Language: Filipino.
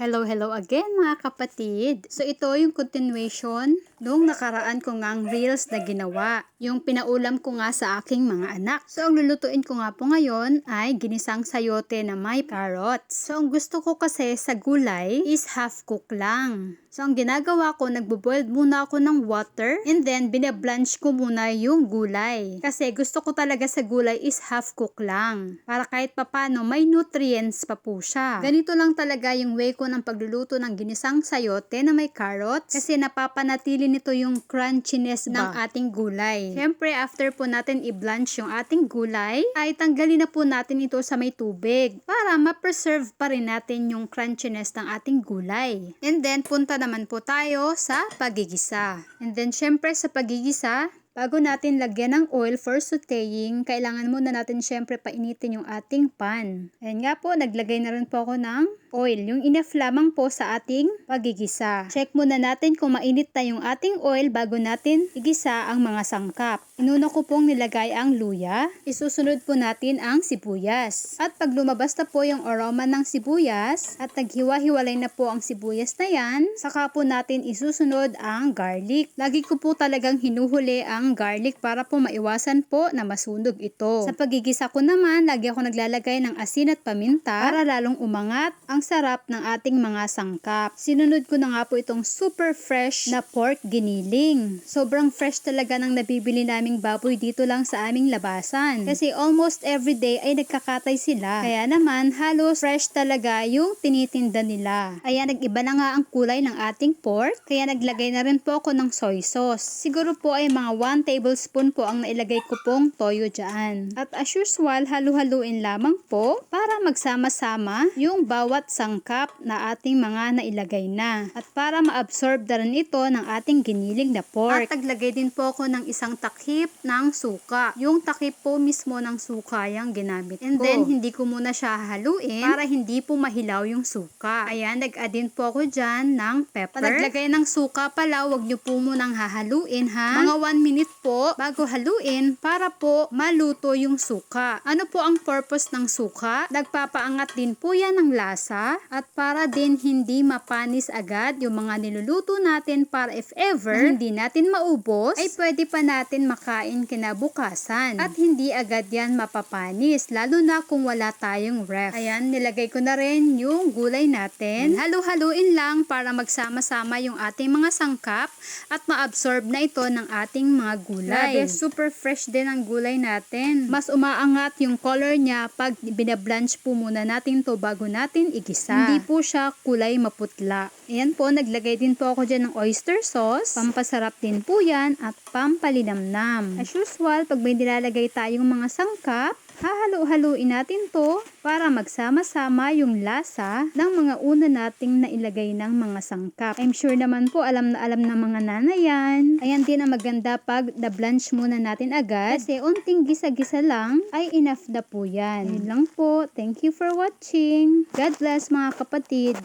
Hello, hello again mga kapatid. So ito yung continuation nung nakaraan ko ngang reels na ginawa. Yung pinaulam ko nga sa aking mga anak. So ang lulutuin ko nga po ngayon ay ginisang sayote na may carrots. So ang gusto ko kasi sa gulay is half cook lang. So ang ginagawa ko, nagbo-boil muna ako ng water and then binablanch ko muna yung gulay. Kasi gusto ko talaga sa gulay is half cook lang. Para kahit papano may nutrients pa po siya. Ganito lang talaga yung way ko ng pagluluto ng ginisang sayote na may carrots kasi napapanatili nito yung crunchiness ng ating gulay. Siyempre, after po natin i-blanch yung ating gulay, ay tanggalin na po natin ito sa may tubig para ma-preserve pa rin natin yung crunchiness ng ating gulay. And then, punta naman po tayo sa pagigisa. And then, syempre sa pagigisa, Bago natin lagyan ng oil for sauteing, kailangan muna natin syempre painitin yung ating pan. Ayan nga po, naglagay na rin po ako ng oil. Yung enough lamang po sa ating pagigisa. Check muna natin kung mainit na yung ating oil bago natin igisa ang mga sangkap. Inuna ko pong nilagay ang luya. Isusunod po natin ang sibuyas. At pag lumabas na po yung aroma ng sibuyas at naghiwa-hiwalay na po ang sibuyas na yan, saka po natin isusunod ang garlic. Lagi ko po talagang hinuhuli ang garlic para po maiwasan po na masunog ito. Sa pagigisa ko naman, lagi ako naglalagay ng asin at paminta para lalong umangat ang sarap ng ating mga sangkap. Sinunod ko na nga po itong super fresh na pork giniling. Sobrang fresh talaga ng nabibili naming baboy dito lang sa aming labasan. Kasi almost every day ay nagkakatay sila. Kaya naman, halos fresh talaga yung tinitinda nila. Ayan, nag-iba na nga ang kulay ng ating pork. Kaya naglagay na rin po ako ng soy sauce. Siguro po ay mga 1 tablespoon po ang nailagay ko pong toyo dyan. At as usual, halu-haluin lamang po para magsama-sama yung bawat sangkap na ating mga nailagay na. At para ma-absorb na rin ito ng ating giniling na pork. At naglagay din po ako ng isang takip ng suka. Yung takip po mismo ng suka yung ginamit And then, hindi ko muna siya haluin para hindi po mahilaw yung suka. Ayan, nag-add din po ako dyan ng pepper. Pag naglagay ng suka pala, wag nyo po munang hahaluin ha. Mga 1 minute po bago haluin para po maluto yung suka. Ano po ang purpose ng suka? Nagpapaangat din po yan ng lasa at para din hindi mapanis agad yung mga niluluto natin para if ever hindi natin maubos ay pwede pa natin makain kinabukasan at hindi agad yan mapapanis lalo na kung wala tayong ref. Ayan, nilagay ko na rin yung gulay natin. Halu-haluin lang para magsama-sama yung ating mga sangkap at ma-absorb na ito ng ating mga gulay. Grabe, super fresh din ang gulay natin. Mas umaangat yung color niya pag binablanch po muna natin to bago natin igisa. Hindi po siya kulay maputla. Ayan po, naglagay din po ako dyan ng oyster sauce. Pampasarap din po yan at pampalinamnam. As usual, pag may nilalagay tayong mga sangkap, hahalo-haluin natin to para magsama-sama yung lasa ng mga una nating nailagay ng mga sangkap. I'm sure naman po alam na alam ng mga nanay yan. Ayan din ang maganda pag na-blanch muna natin agad kasi unting gisa-gisa lang ay enough na po yan. Yun lang po. Thank you for watching. God bless mga kapatid.